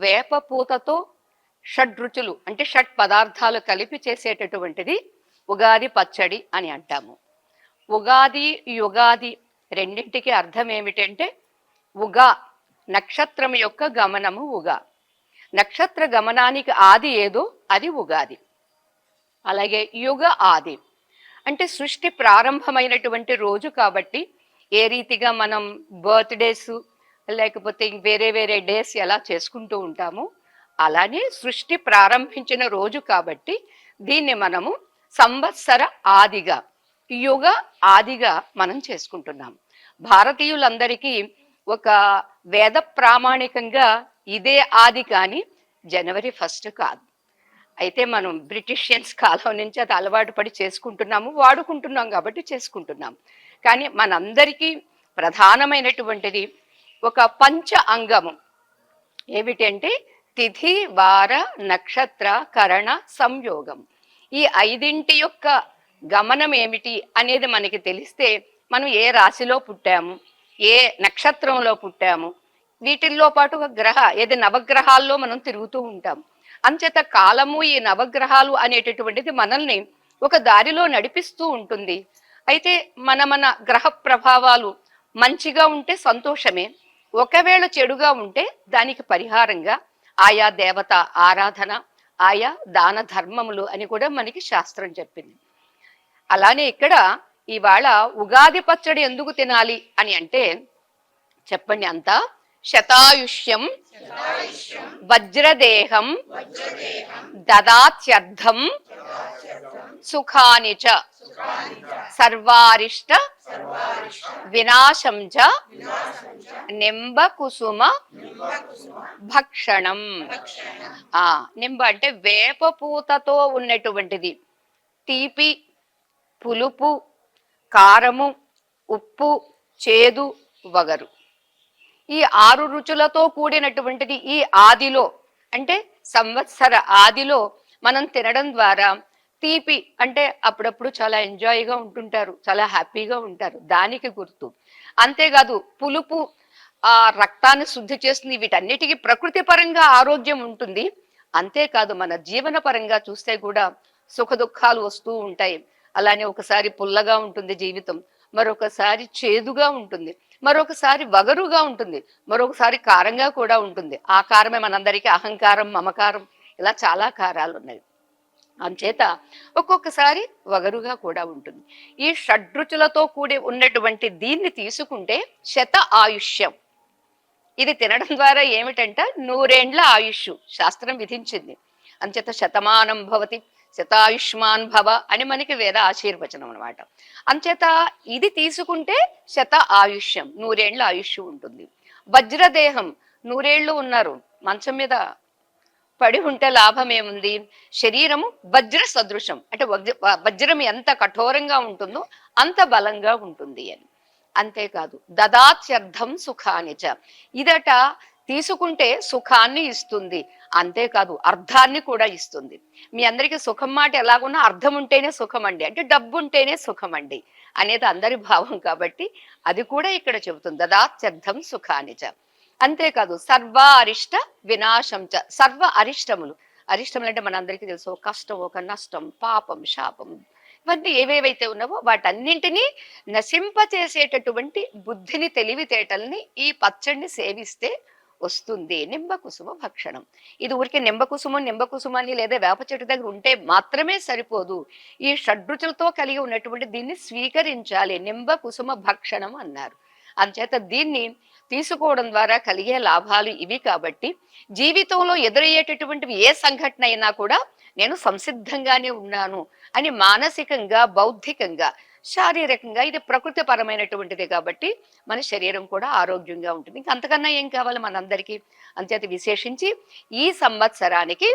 వేప పూతతో షడ్రుచులు అంటే షడ్ పదార్థాలు కలిపి చేసేటటువంటిది ఉగాది పచ్చడి అని అంటాము. ఉగాది యుగాది రెండింటికి అర్థం ఏమిటంటే ఉగా నక్షత్రం యొక్క గమనము ఉగా. నక్షత్ర గమనానికి ఆది ఏదో అది ఉగాది. అలాగే యుగ ఆది. అంటే సృష్టి ప్రారంభమైనటువంటి రోజు కాబట్టి ఏ రీతిగా మనం బర్త్డేస్ లేకపోతే వేరే వేరే డేస్ ఎలా చేసుకుంటూ ఉంటాము? అలానే సృష్టి ప్రారంభించిన రోజు కాబట్టి దీన్ని మనము సంవత్సర ఆదిగా యుగ ఆదిగా మనం చేసుకుంటున్నాం. భారతీయులందరికీ ఒక వేద ప్రామాణికంగా ఇదే ఆది కానీ జనవరి ఫస్ట్ కాదు. అయితే మనం బ్రిటిషియన్స్ కాలం నుంచి అది అలవాటు పడి చేసుకుంటున్నాము వాడుకుంటున్నాం కాబట్టి చేసుకుంటున్నాం. కానీ మనందరికీ ప్రధానమైనటువంటిది ఒక పంచ అంగము. ఏమిటంటే తిథి వార నక్షత్ర కరణ సంయోగం. ఈ ఐదింటి యొక్క గమనం ఏమిటి అనేది మనకి తెలిస్తే మనం ఏ రాశిలో పుట్టాము ఏ నక్షత్రంలో పుట్టాము వీటిల్లో పాటు ఒక గ్రహ ఏది నవగ్రహాల్లో మనం తిరుగుతూ ఉంటాం. అంచేత కాలము ఈ నవగ్రహాలు అనేటటువంటిది మనల్ని ఒక దారిలో నడిపిస్తూ ఉంటుంది. అయితే మన మన గ్రహ ప్రభావాలు మంచిగా ఉంటే సంతోషమే ఒకవేళ చెడుగా ఉంటే దానికి పరిహారంగా ఆయా దేవత ఆరాధన ఆయా దాన ధర్మములు అని కూడా మనకి శాస్త్రం చెప్పింది. అలానే ఇక్కడ ఇవాళ ఉగాది పచ్చడి ఎందుకు తినాలి అని అంటే చెప్పండి అంతా. శతాయుష్యం వజ్రదేహం దదాత్యర్థం సుఖాని చ సర్వారిష్ట వినాశం చ నింబ కుసుమ భక్షణం. ఆ నింబ అంటే వేప పూతతో ఉన్నటువంటిది. తీపి పులుపు కారము ఉప్పు చేదు వగరు. ఈ ఆరు రుచులతో కూడినటువంటిది ఈ ఆదిలో. అంటే సంవత్సర ఆదిలో మనం తినడం ద్వారా తీపి అంటే అప్పుడప్పుడు చాలా ఎంజాయ్గా ఉంటుంటారు చాలా హ్యాపీగా ఉంటారు. దానికి గుర్తు. అంతేకాదు పులుపు ఆ రక్తాన్ని శుద్ధి చేస్తుంది. వీటన్నిటికీ ప్రకృతి పరంగా ఆరోగ్యం ఉంటుంది. అంతేకాదు మన జీవన పరంగా చూస్తే కూడా సుఖ దుఃఖాలు వస్తూ ఉంటాయి. అలానే ఒకసారి పుల్లగా ఉంటుంది జీవితం. మరొకసారి చేదుగా ఉంటుంది. మరొకసారి వగరుగా ఉంటుంది. మరొకసారి కారంగా కూడా ఉంటుంది. ఆ కారమే మనందరికీ అహంకారం మమకారం ఇలా చాలా కారాలు ఉన్నాయి అంచేత ఒక్కొక్కసారి వగరుగా కూడా ఉంటుంది. ఈ షడ్రుచులతో కూడి ఉన్నటువంటి దీన్ని తీసుకుంటే శత ఆయుష్యం. ఇది తినడం ద్వారా ఏమిటంట? నూరేండ్ల ఆయుష్ శాస్త్రం విధించింది. అంచేత శతమానం భవతి శతాయుష్మాన్ భవ అని మనకి వేద ఆశీర్వచనం అనమాట అంచేత ఇది తీసుకుంటే శత ఆయుష్యం నూరేండ్ల ఆయుష్ ఉంటుంది. వజ్రదేహం నూరేళ్ళు ఉన్నారు. మంచం మీద పడి ఉంటే లాభం ఏముంది శరీరము వజ్ర సదృశం అంటే వజ్ర వజ్రం ఎంత కఠోరంగా ఉంటుందో అంత బలంగా ఉంటుంది అని. అంతేకాదు దదాత్యర్థం సుఖానిచ ఇదట తీసుకుంటే సుఖాన్ని ఇస్తుంది. అంతేకాదు అర్థాన్ని కూడా ఇస్తుంది. మీ అందరికీ సుఖం మాట ఎలాగున్నా అర్థం ఉంటేనే సుఖం అండి అంటే డబ్బు ఉంటేనే సుఖం అండి అనేది అందరి భావం కాబట్టి అది కూడా ఇక్కడ చెబుతుంది. దదాత్యర్థం సుఖానిచ అంతేకాదు సర్వ అరిష్ట వినాశం చ. సర్వ అరిష్టములు. అరిష్టములు అంటే మనందరికీ తెలుసు కష్టం ఒక నష్టం పాపం శాపం. ఇవన్నీ ఏవేవైతే ఉన్నావో వాటన్నింటినీ నశింపచేసేటటువంటి బుద్ధిని తెలివితేటల్ని ఈ పచ్చడిని సేవిస్తే వస్తుంది. నింబకుసుమ భక్షణం. ఇది ఊరికే నింబకుసుమం నింబకుసుమని లేదా వేప చెట్టు దగ్గర ఉంటే మాత్రమే సరిపోదు. ఈ షడ్రుచులతో కలిగి ఉన్నటువంటి దీన్ని స్వీకరించాలి. నింబకుసుమ భక్షణం అన్నారు. అందుచేత దీన్ని తీసుకోవడం ద్వారా కలిగే లాభాలు ఇవి కాబట్టి జీవితంలో ఎదురయ్యేటటువంటివి ఏ సంఘటన అయినా కూడా నేను సంసిద్ధంగానే ఉన్నాను అని మానసికంగా బౌద్ధికంగా శారీరకంగా ఇది ప్రకృతి పరమైనటువంటిది కాబట్టి మన శరీరం కూడా ఆరోగ్యంగా ఉంటుంది. ఇంకా అంతకన్నా ఏం కావాలి మనందరికీ? అంతేత విశేషించి ఈ సంవత్సరానికి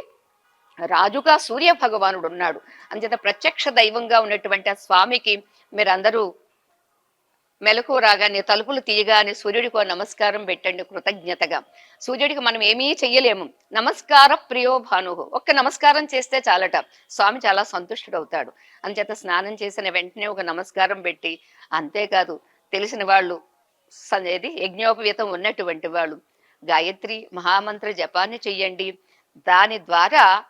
రాజుగా సూర్య భగవానుడు ఉన్నాడు అంచేత ప్రత్యక్ష దైవంగా ఉన్నటువంటి ఆ స్వామికి మీరందరూ మెలకు రాగానే తలుపులు తీయగానే సూర్యుడికి నమస్కారం పెట్టండి కృతజ్ఞతగా. సూర్యుడికి మనం ఏమీ చెయ్యలేము. నమస్కార ప్రియో భాను ఒక్క నమస్కారం చేస్తే చాలట. స్వామి చాలా సంతుష్టుడవుతాడు. అంచేత స్నానం చేసిన వెంటనే ఒక నమస్కారం పెట్టి అంతేకాదు తెలిసిన వాళ్ళు అనేది యజ్ఞోపవీతం ఉన్నటువంటి వాళ్ళు గాయత్రి మహామంత్ర జపాన్ని చెయ్యండి. దాని ద్వారా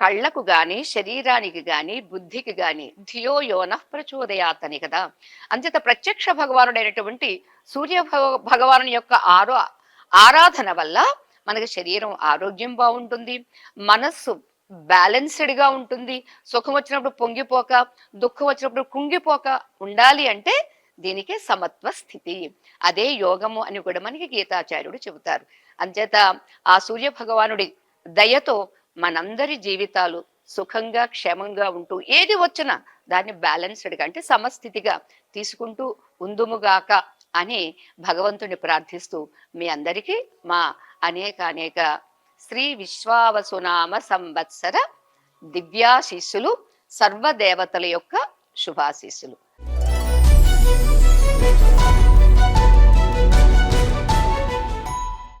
కళ్ళకు గాని శరీరానికి గాని బుద్ధికి గాని ధియో యోన ప్రచోదయాత్ అని కదా. అంచేత ప్రత్యక్ష భగవానుడైనటువంటి సూర్య భగ- భగవానుని యొక్క ఆరో ఆరాధన వల్ల మనకి శరీరం ఆరోగ్యం బాగుంటుంది మనస్సు బ్యాలెన్స్డ్గా ఉంటుంది సుఖం వచ్చినప్పుడు పొంగిపోక దుఃఖం వచ్చినప్పుడు కుంగిపోక ఉండాలి అంటే దీనికే సమత్వ స్థితి. అదే యోగము అని కూడా మనకి గీతాచార్యుడు చెబుతారు. అంచేత ఆ సూర్య భగవానుడి దయతో మనందరి జీవితాలు సుఖంగా క్షేమంగా ఉంటూ ఏది వచ్చినా దాన్ని బ్యాలెన్స్డ్గా అంటే సమస్థితిగా తీసుకుంటూ ఉందుముగాక అని భగవంతుని ప్రార్థిస్తూ మీ అందరికీ మా అనేక అనేక శ్రీ విశ్వావసునామ సంవత్సర దివ్యాశీస్సులు సర్వదేవతల యొక్క శుభాశీస్సులు.